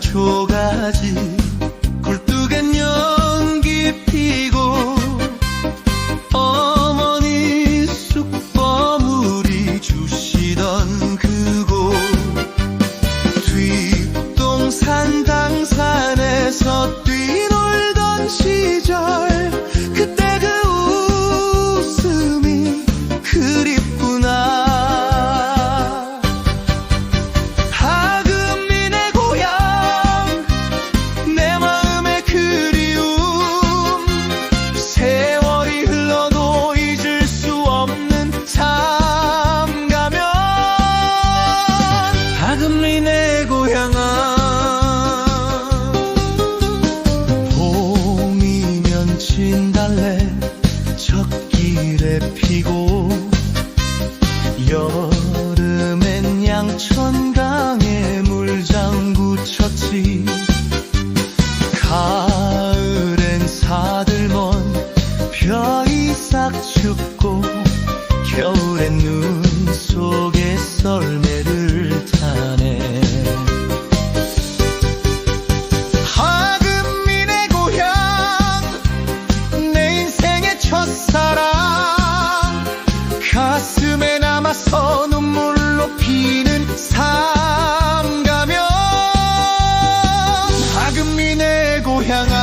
초가지. 피고 여름엔 양천강에 물장구 쳤지. 가을엔 사들먼 벼이 싹 춥고 겨울엔 눈 hung